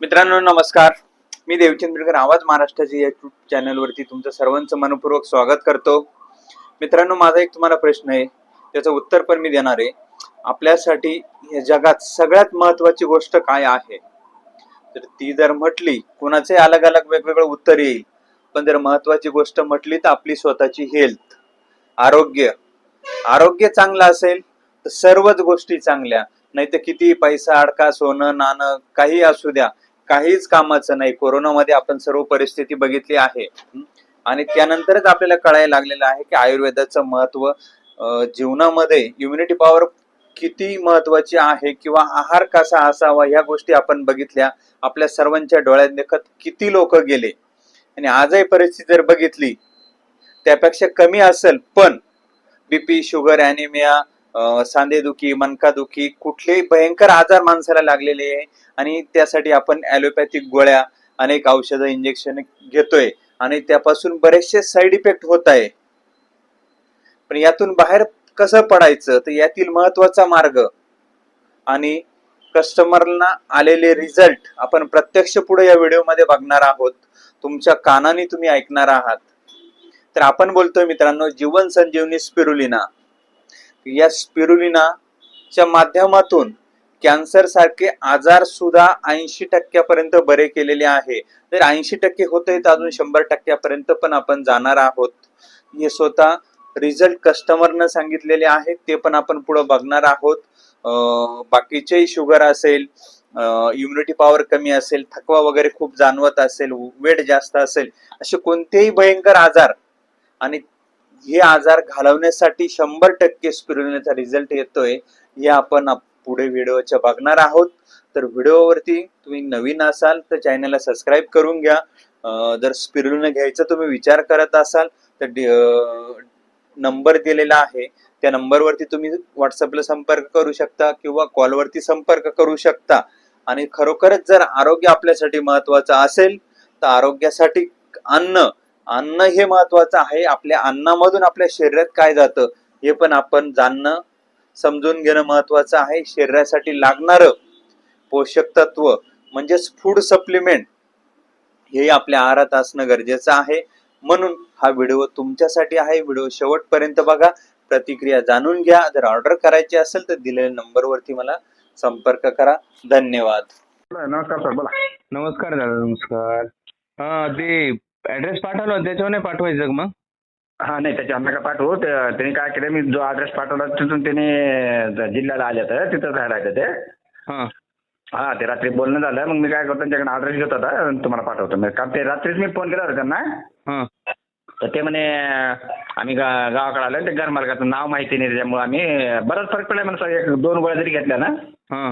मित्रांनो नमस्कार. मी देवचंद बिडकर आवाज महाराष्ट्राच्या युट्यूब चॅनलवरती तुमचं सर्वांचं मनपूर्वक स्वागत करतो. मित्रांनो माझा एक तुम्हाला प्रश्न आहे. त्याचं उत्तर पण मी देणार आहे. आपल्यासाठी या जगात सगळ्यात महत्वाची गोष्ट काय आहे? तर ती जर म्हटली कोणाचे अलग अलग वेगवेगळं उत्तर येईल. पण जर महत्वाची गोष्ट म्हटली तर आपली स्वतःची हेल्थ आरोग्य. आरोग्य चांगलं असेल तर सर्वच गोष्टी चांगल्या. नाही तर किती पैसा अडका सोनं नाणं काही असू द्या. काहीच कामाचं नाही. कोरोनामध्ये आपण सर्व परिस्थिती बघितली आहे. आणि त्यानंतरच आपल्याला कळायला लागलेलं आहे की आयुर्वेदाचं महत्त्व जीवनामध्ये इम्युनिटी पॉवर किती महत्वाची आहे किंवा आहार कसा असावा ह्या गोष्टी आपण बघितल्या. आपल्या सर्वांच्या डोळ्यात देखत किती लोक गेले. आणि आजही परिस्थिती जर बघितली त्यापेक्षा कमी असेल पण बीपी शुगर अॅनिमिया सांधेदुखी मनकादुखी कुठलेही भयंकर आजार माणसाला लागलेले आहे. आणि त्यासाठी आपण ॲलोपॅथिक गोळ्या अनेक औषधं इंजेक्शन घेतोय. आणि त्यापासून बरेचसे साईड इफेक्ट होत आहे. पण यातून बाहेर कसं पडायचं? तर यातील महत्त्वाचा मार्ग आणि कस्टमरला आलेले रिझल्ट आपण प्रत्यक्ष पुढे या व्हिडिओमध्ये बघणार आहोत. तुमच्या कानाने तुम्ही ऐकणार आहात. तर आपण बोलतोय मित्रांनो जीवन संजीवनी स्पिरुलिना. या स्पिरुलिनाच्या माध्यमातून कॅन्सर सारखे आजार सुद्धा ऐंशी टक्क्यापर्यंत बरे केलेले आहे. तर ऐंशी टक्के होते तर अजून शंभर टक्क्यापर्यंत पण आपण जाणार आहोत. हे स्वतः रिझल्ट कस्टमरनं सांगितलेले आहेत ते पण आपण पुढे बघणार आहोत. अं, बाकीचेही शुगर असेल इम्युनिटी पॉवर कमी असेल थकवा वगैरे खूप जाणवत असेल वेट जास्त असेल असे कोणतेही भयंकर आजार आणि हे आजार घालवण्यासाठी शंभर टक्के स्पिरुलिनाचा रिझल्ट येतोय हे आपण पुढे व्हिडिओच्या बघणार आहोत. तर व्हिडिओवरती तुम्ही नवीन असाल तर चॅनलला सबस्क्राईब करून घ्या. जर स्पिरुलिना घ्यायचा तुम्ही विचार करत असाल तर नंबर दिलेला आहे. त्या नंबरवरती तुम्ही व्हॉट्सअपला संपर्क करू शकता किंवा कॉलवरती संपर्क करू शकता. आणि खरोखरच जर आरोग्य आपल्यासाठी महत्वाचं असेल तर आरोग्यासाठी अन्न अन्न हे महत्वाचं आहे. आपल्या अन्नामधून आपल्या शरीरात काय जातं हे पण आपण जाणणं समजून घेणं महत्वाचं आहे. शरीरासाठी लागणारं पोषक तत्व म्हणजेच फूड सप्लिमेंट हे आपल्या आहारात असणं गरजेचं आहे. म्हणून हा व्हिडिओ तुमच्यासाठी आहे. व्हिडिओ शेवटपर्यंत बघा. प्रतिक्रिया जाणून घ्या. जर ऑर्डर करायची असेल तर दिलेल्या नंबरवरती मला संपर्क करा. धन्यवाद. नमस्कार सर बोला. नमस्कार दादा नमस्कार. हा ते ऍड्रेस पाठवला होता त्याच्यावर नाही पाठवायचं का मग? हा नाही त्याच्या नका पाठवू? ते- त्यांनी काय केलं मी जो ऍड्रेस पाठवला तिथून त्यांनी जिल्ह्याला आले तर तिथं राहायला ते. हा. हा ते रात्री बोलणं झालं मग मी काय करतो त्यांच्याकडे ऍड्रेस घेत होता आणि तुम्हाला पाठवतो. मी कारण ते रात्रीच मी फोन केला होता त्यांना. हा. तर ते म्हणे आम्ही गा गावाकडे आलो ते घर मालकाचं नाव माहिती नाही त्याच्यामुळे आम्ही बराच फरक पडला म्हणून एक दोन गोळ्या जरी घेतल्या ना. हा.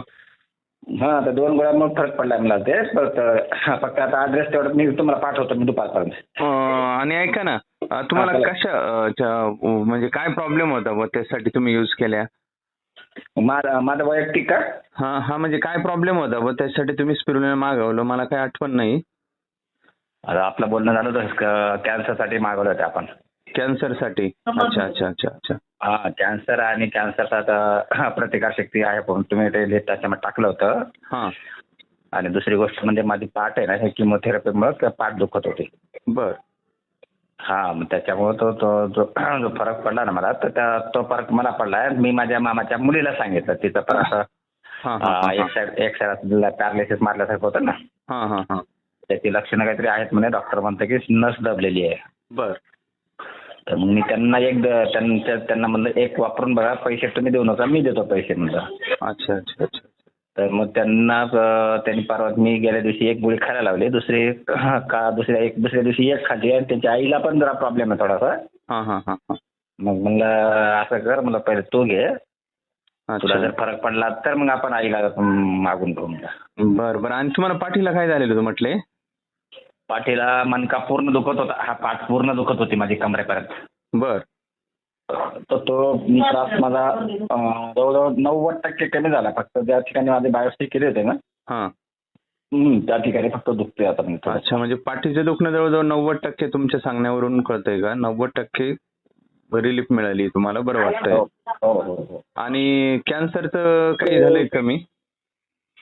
हा तर दोन गोळ्यामुळे फरक पडला मला ते फक्त फक्त आता ऍड्रेस तेवढं मी तुम्हाला पाठवतो मी दुपारपर्यंत. आणि ऐका ना अं, तुम्हाला बोला. कशा म्हणजे काय प्रॉब्लेम होता व त्यासाठी तुम्ही यूज केल्या? माझा माझा वैयक्तिक का? हा हा म्हणजे काय प्रॉब्लेम होता व त्यासाठी तुम्ही स्पिरुलिना मागवलं? मला काय आठवण नाही. आता आपलं बोलणं झालं होतं कॅन्सरसाठी मागवलं होतं आपण. कॅन्सरसाठी अच्छा अच्छा अच्छा अच्छा. हा कॅन्सर आणि कॅन्सरचा आता प्रतिकारशक्ती आहे पण तुम्ही ते लिस्ट त्याच्यामध्ये टाकलं होतं. हा. आणि दुसरी गोष्ट म्हणजे माझी पाठ आहे ना हे किमोथेरपीमुळे पाठ दुखत होती. बर. हा मग त्याच्यामुळे तो तो जो जो फरक पडला ना मला तर तो फरक मला पडला. मी माझ्या मामाच्या मुलीला सांगितलं तिचं पण असं एक साईड एक साईड पॅरालिसिस मारल्यासारखं होतं ना. त्याची लक्षणं काहीतरी आहेत म्हणे डॉक्टर म्हणतं की नस दबलेली आहे. बर. तर मग मी त्यांना एक त्यांच्या त्यांना म्हणलं एक वापरून बघा पैसे तुम्ही देऊ नका मी देतो पैसे म्हणलं. अच्छा अच्छा अच्छा. तर मग त्यांना त्यांनी परवा मी गेल्या दिवशी एक गोळी खायला लावली दुसरी का दुसऱ्या एक दुसऱ्या दिवशी एक खाल्ली आणि त्यांच्या आईला पण जरा प्रॉब्लेम आहे थोडासा. हा हा हा हा. मग म्हणलं असं कर म्हणलं पहिले तू घे. तुला जर फरक पडला तर मग आपण आईला मागून घेऊ म्हणलं. बर बर. आणि तुम्हाला पाठीला काय झालेलं होतं म्हटले? पाठीला मनका पूर्ण दुखत होता. हा पाठ पूर्ण दुखत होती माझी कमरेपर्यंत. बर. तर तो त्रास माझा जवळजवळ नव्वद टक्के कमी झाला. फक्त ज्या ठिकाणी माझे बायोप्सी केले होते ना हा. त्या ठिकाणी फक्त दुखतोय आता मी. अच्छा म्हणजे पाठीचे दुखणं जवळजवळ नव्वद टक्के तुमच्या सांगण्यावरून कळतंय का? नव्वद टक्के रिलीफ मिळाली तुम्हाला बरं वाटतंय. हो हो हो आणि कॅन्सरचं काही झालंय कमी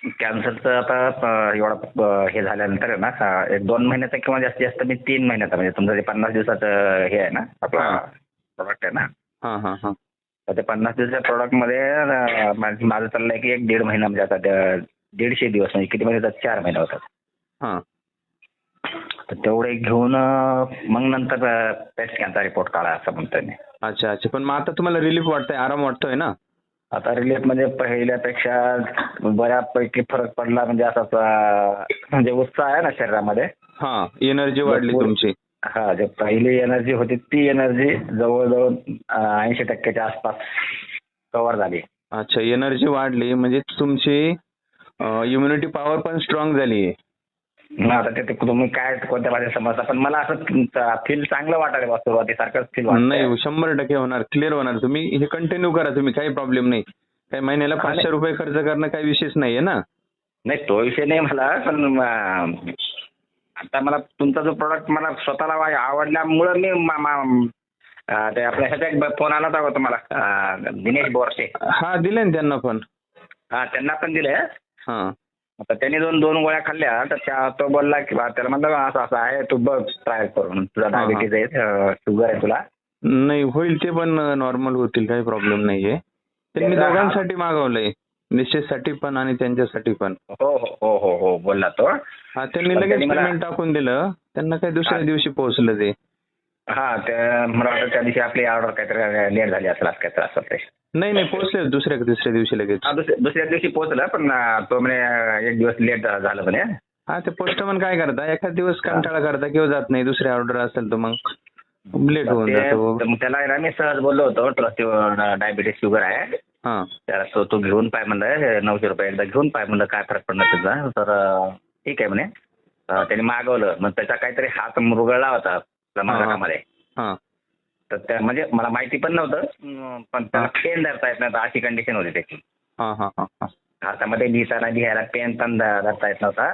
कॅन्सरचं आता एवढा हे झाल्यानंतर आहे ना एक दोन महिन्याचा किंवा जास्तीत जास्त मी तीन महिन्याचा म्हणजे तुमचं ते पन्नास दिवसाचं हे आहे ना आपला. प्रोडक्ट आहे ना. हा हा हा. तर ते पन्नास दिवसाच्या प्रोडक्टमध्ये माझं चाललंय की एक दीड महिना म्हणजे आता दीडशे दिवस म्हणजे किती महिने होतात चार महिने होतात. हा. तर तेवढे घेऊन मग नंतर पेट स्कॅनचा रिपोर्ट काढा असं म्हणतोय मी. अच्छा अच्छा. पण मग आता तुम्हाला रिलीफ वाटतंय आराम वाटतोय ना? आता रिलीफ म्हणजे पहिल्यापेक्षा बऱ्यापैकी फरक पडला म्हणजे असाच अं, म्हणजे उत्साह आहे ना शरीरामध्ये. हा एनर्जी वाढली. तुमची. हा जे पहिली एनर्जी होती ती एनर्जी जवळजवळ ऐंशी टक्क्याच्या आसपास कव्हर झाली. अच्छा एनर्जी वाढली. म्हणजे तुमची इम्युनिटी पॉवर पण स्ट्रॉंग झाली. आता ते तुम्ही काय कोणत्या भाषेत समजता? पण मला असं फील चांगलं वाटायला बा सुरुवातीसारखंच फील नाही शंभर टक्के होणार क्लिअर होणार. तुम्ही हे कंटिन्यू करा तुम्ही काही प्रॉब्लेम नाही. काही महिन्याला पाचशे. रुपये खर्च करणं काही विशेष नाहीये ना? नाही तो विषय नाही मला पण आता मला तुमचा जो प्रोडक्ट मला स्वतःला आवडल्यामुळं मी ते आपल्या ह्याचा फोन आला होता तुम्हाला दिनेश बोरसे हा दिले ना त्यांना पण हा त्यांना पण दिले हा. आता त्यांनी दोन दोन गोळ्या खाल्ल्या तर त्या तो बोलला की बा त्याला म्हणलं असं असं आहे तू बघ ट्राय करून. तुझा. डायबिटीज आहे शुगर आहे तुला. नाही होईल ते पण नॉर्मल होतील काही प्रॉब्लेम नाहीये. त्यांनी दोघांसाठी मागवलंय निश्चितसाठी पण आणि त्यांच्यासाठी पण. हो हो हो हो हो बोलला तो. हा त्यांनी लगेच पेमेंट टाकून दिलं. त्यांना काही दुसऱ्या. दिवशी पोहोचलं ते. हा मला वाटतं त्या दिवशी आपली ऑर्डर काहीतरी लेट झाली असेल असं काहीतरी असेल ते नाही नाही पोहोचले दुसऱ्या का तिसऱ्या दिवशी लगेच. हा, दुसऱ्या दुसऱ्या दिवशी पोहोचला पण अं, तो म्हणे एक दिवस लेट झालं म्हणे. हा ते पोस्टमन काय करता? एखाद दिवस कंटाळा करता किंवा जात नाही दुसरी ऑर्डर असेल तर मग लेट होऊन ते- जातो. मग त्याला आहे ना मी सहज बोललो होतो ट्रस्ट डायबिटीस शुगर आहे. हा. त्याला तो तू घेऊन पाय म्हणलं हे नऊशे रुपये एकदा घेऊन पाय म्हणलं काय फरक पडणार त्याचा? तर अं, ठीक आहे म्हणे. अं, त्याने मागवलं मग त्याचा काहीतरी हात मुरगळला होता हा, हा. हा. तर त्या म्हणजे मला माहिती पण नव्हतं पण त्याला पेन धरता येत नव्हता. अशी कंडिशन होती त्याची. हा हा हा हा. हातामध्ये लिहिताना लिहायला पेन पण धरता येत नव्हता.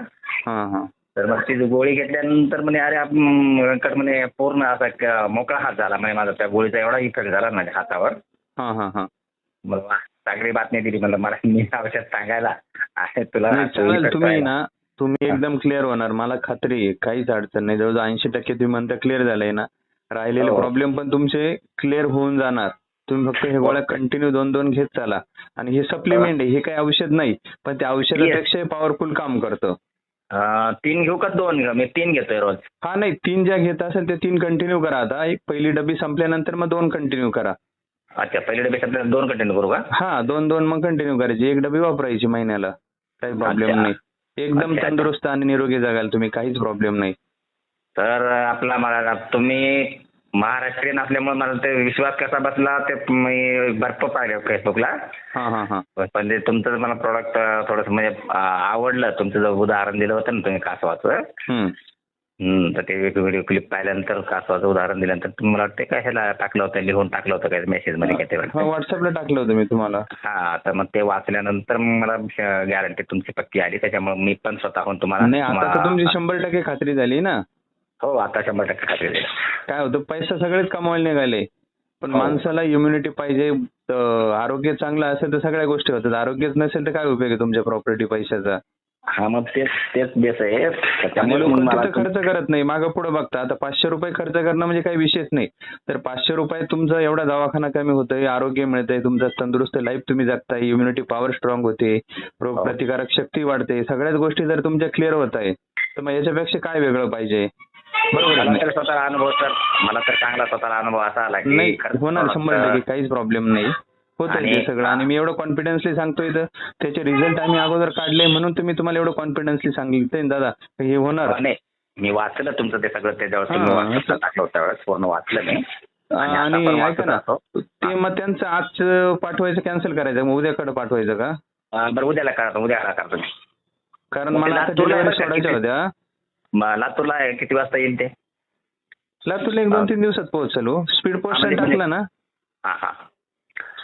हा हा. तर मग ती गोळी घेतल्यानंतर म्हणे अरे व्यंकट म्हणे पूर्ण असा मोकळा हात झाला. म्हणजे माझा त्या गोळीचा एवढा इफेक्ट झाला माझ्या हातावर. हा हा हा. मग चांगली बातमी दिली. म्हणलं मला मी औषध सांगायला आहे तुला तुम्ही. ना तुम्ही एकदम क्लिअर होणार. मला खात्री आहे काहीच अडचण नाही. जवळजवळ ऐंशी टक्के तुम्ही म्हणता क्लिअर झालंय ना. राहिलेले हो. प्रॉब्लेम पण तुमचे क्लिअर होऊन जाणार. तुम्ही फक्त हे गोळ्या कंटिन्यू दोन दोन घेत चाला. आणि हे सप्लिमेंट आहे हे काही औषध नाही पण ते औषधापेक्षा पॉवरफुल काम करतं. तीन घेऊ का दोन घेऊ? मी तीन घेतोय रोज. हा नाही तीन ज्या घेत असेल ते तीन कंटिन्यू करा आता. एक पहिली डबी संपल्यानंतर मग दोन कंटिन्यू करा. अच्छा पहिले डबे आपल्याला दोन कंटिन्यू करू का? हा दोन दोन मग कंटिन्यू करायची. एक डबी वापरायची महिन्याला. काही प्रॉब्लेम. नाही. एकदम. तंदुरुस्त आणि निरोगी जगाल तुम्ही. काहीच प्रॉब्लेम नाही. तर आपला मला तुम्ही महाराष्ट्रीयन असल्यामुळे मला ते विश्वास कसा बसला ते मी भरपूर पाहिले फेसबुकला हा हा हा. पण ते तुमचं मला प्रोडक्ट थोडंसं म्हणजे आवडलं. तुमचं जे उदाहरण दिलं होतं ना तुम्ही कासवाचं. तर ते व्हिडिओ क्लिप पाहिल्यानंतर कासवाचं उदाहरण दिल्यानंतर तुम्ही मला वाटते काय ह्याला टाकलं होतं लिहून टाकलं होतं काय मेसेजमध्ये काय ते. व्हॉट्सअपला टाकलं होतं मी तुम्हाला. हा तर मग ते वाचल्यानंतर मला गॅरंटी तुमची पक्की आली. त्याच्यामुळे मी पण स्वतःहून तुम्हाला नाही आता तर तुमची शंभर टक्के खात्री झाली ना. हो आता शंभर टक्के खात्री देईल काय होतं पैसा सगळेच कमवायला निघाले. पण हो. माणसाला इम्युनिटी पाहिजे आरोग्य चांगलं असेल तर सगळ्या गोष्टी होतात. आरोग्यच नसेल तर काय उपयोग आहे तुमच्या प्रॉपर्टी पैशाचा? हा मग तेच तेच बेस आहे. खर्च करत नाही. मागं पुढे बघता आता पाचशे रुपये खर्च करणं म्हणजे काही विशेष नाही. तर पाचशे रुपयात तुमचा एवढा दवाखाना कमी होतोय आरोग्य मिळतंय तुमचं तंदुरुस्त लाईफ तुम्ही जगताय इम्युनिटी पॉवर स्ट्रॉंग होते रोग प्रतिकारक शक्ती वाढते. सगळ्याच गोष्टी जर तुमच्या क्लिअर होत आहे तर मग याच्यापेक्षा काय वेगळं पाहिजे? मला तर स्वतःला अनुभव सर. मला तर चांगला स्वतःला अनुभव असा आला की नाही होणार शंभर टक्के काहीच प्रॉब्लेम नाही. आणि- ते सगळं. आणि मी एवढं कॉन्फिडन्सली सांगतोय तर त्याचे रिझल्ट आम्ही अगोदर काढले म्हणून तुम्ही तुम्हाला एवढं कॉन्फिडन्सली सांगितलंय ना दादा. हे होणार. नाही. मी वाचलं तुमचं ते सगळं त्याच्यावर तुम्ही टाकलं होतं पूर्ण वाचलं मी. आणि ऐका ना. ते मग त्यांचं आज पाठवायचं कॅन्सल करायचं मग उद्याकडे पाठवायचं का? बरं उद्याला करा उद्याला करतो मी कारण मला डिलिव्हरी सोडायच्या? होत्या. लातूरला किती वाजता येईल ते? लातूरला एक दोन तीन दिवसात पोहोचलो स्पीड पोस्ट म्हणजे- टाकलं ना? हा हा.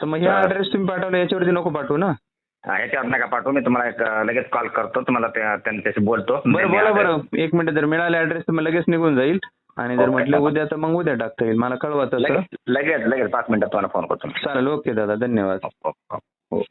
तर मग ह्या. ऍड्रेस तुम्ही पाठवला याच्यावरती नको पाठवू ना? ह्याच्यावर नका पाठवू. मी तुम्हाला एक, लगेच कॉल करतो. तुम्हाला त्या- त्यांच्याशी बोलतो. बरं मी बोला बरं. एक मिनिट जर मिळाले ऍड्रेस तर लगेच निघून जाईल. आणि जर म्हटलं. उद्या तर मग उद्या टाकता येईल. मला कळवा तसं. लगेच लगेच पाच मिनिटात तुम्हाला फोन करतो चालेल ओके दादा. धन्यवाद. हो, हो. हो.